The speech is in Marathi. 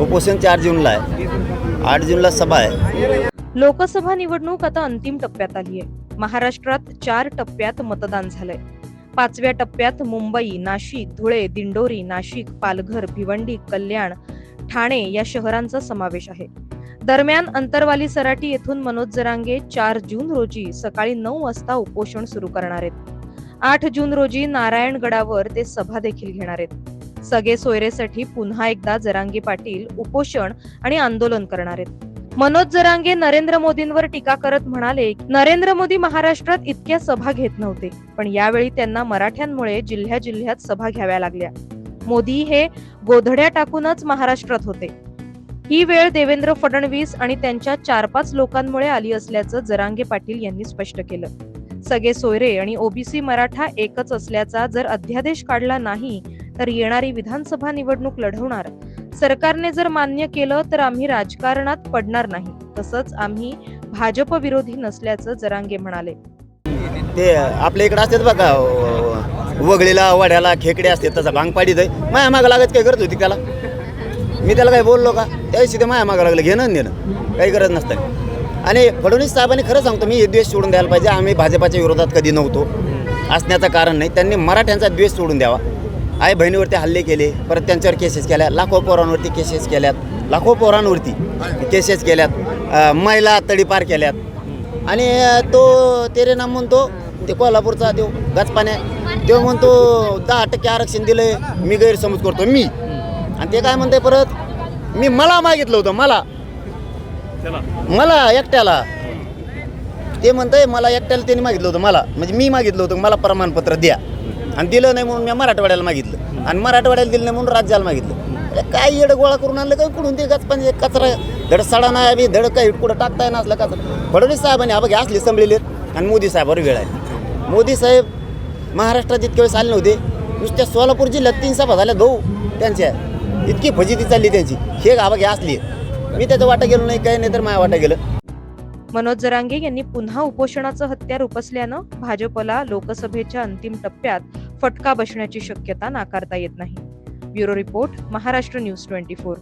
उपोषण चार जूनला आहे. आठ जूनला सभा आहे. लोकसभा निवडणूक आता अंतिम टप्प्यात आली आहे. महाराष्ट्रात चार टप्प्यात मतदान झालंय. पाचव्या टप्प्यात मुंबई नाशिक धुळे दिंडोरी नाशिक पालघर भिवंडी कल्याण ठाणे या शहरांचा समावेश आहे. दरम्यान अंतरवाली सराटी येथून मनोज जरांगे चार जून रोजी सकाळी नऊ वाजता उपोषण सुरू करणार आहेत. आठ जून रोजी नारायणगडावर ते सभा देखील घेणार आहेत. सगळे सोयरेसाठी पुन्हा एकदा जरांगे पाटील उपोषण आणि आंदोलन करणार आहेत. मनोज जरांगे नरेंद्र मोदींवर टीका करत म्हणाले नरेंद्र मोदी महाराष्ट्रात इतक्या सभा घेत नव्हते पण यावेळी त्यांना मराठ्यांमुळे जिल्ह्या जिल्ह्यात सभा घ्याव्या लागल्या. मोदी हे गोधड्या टाकूनच महाराष्ट्रात होते. ही वेळ देवेंद्र फडणवीस आणि त्यांच्या चार पाच लोकांमुळे आली असल्याचं जरांगे पाटील यांनी स्पष्ट केलं. सगळे सोयरे आणि ओबीसी मराठा एकच असल्याचा जर अध्यादेश काढला नाही तर येणारी विधानसभा निवडणूक लढवणार. सरकारने जर मान्य केलं तर आम्ही राजकारणात पडणार नाही. तसंच आम्ही भाजप विरोधी नसल्याचं जरांगे म्हणाले. ते आपल्या इकडे असतात बघा वगळीला वड्याला खेकडे असते तसा भांग पाडीत आहे. माया मागं लागत काय करत होती त्याला? मी त्याला काय बोललो का? त्याविषयी ते माया मागं लागलं घेणं देणं काही गरज नसतं. आणि फडणवीस साहेबांनी खरं सांगतो मी हे द्वेष सोडून द्यायला पाहिजे. आम्ही भाजपाच्या विरोधात कधी नव्हतो. असण्याचं कारण नाही. त्यांनी मराठ्यांचा द्वेष सोडून द्यावा. आई बहिणीवरती हल्ले केले परत त्यांच्यावर केसेस केल्या लाखो पोरांवरती केसेस केल्यात लाखो पोरांवरती केसेस केल्यात महिला तडीपार केल्यात. आणि तो तेरे नाम म्हणतो ते कोल्हापूरचा देव गचपाने तो म्हणतो दहा टक्के आरक्षण दिलं मी गैरसमज करतो मी. आणि ते काय म्हणते परत मी मला मागितलं होतं मला. मला एकट्याला. ते म्हणतंय मला एकट्याला त्यांनी मागितलं होतं मला. म्हणजे मी मागितलं होतं मला प्रमाणपत्र द्या. आणि दिलं नाही म्हणून मी मराठवाड्याला मागितलं. आणि मराठवाड्याला दिलं नाही म्हणून राज्याला मागितलं. म्हणजे काय येडं गोळा करून आणलं काय कुठून ते पण म्हणजे कचरा धड सडा नाही आम्ही धड काही कुठं टाकता येणार असलं कचरा. फडणवीस साहेबांनी हा बघ असली संभळले आणि मोदी साहेबावर वेळ आहे. मोदी साहेब महाराष्ट्रात इतके वेळेस आले नव्हते. नुसत्या सोलापूर जिल्ह्यात तीन सभा झाल्या भाऊ त्यांच्या. इतकी फजिती चालली त्यांची. हे हा घ्या असली मी त्याचं वाटा गेलो नाही काही नाही तर माझ्या वाटा गेलं मनोज जरांगे यांनी पुन्हा उपोषणाचं हत्यार उपसल्यानं भाजपला लोकसभेच्या अंतिम टप्प्यात फटका बसण्याची शक्यता नाकारता येत नाही. Bureau report Maharashtra news twenty four.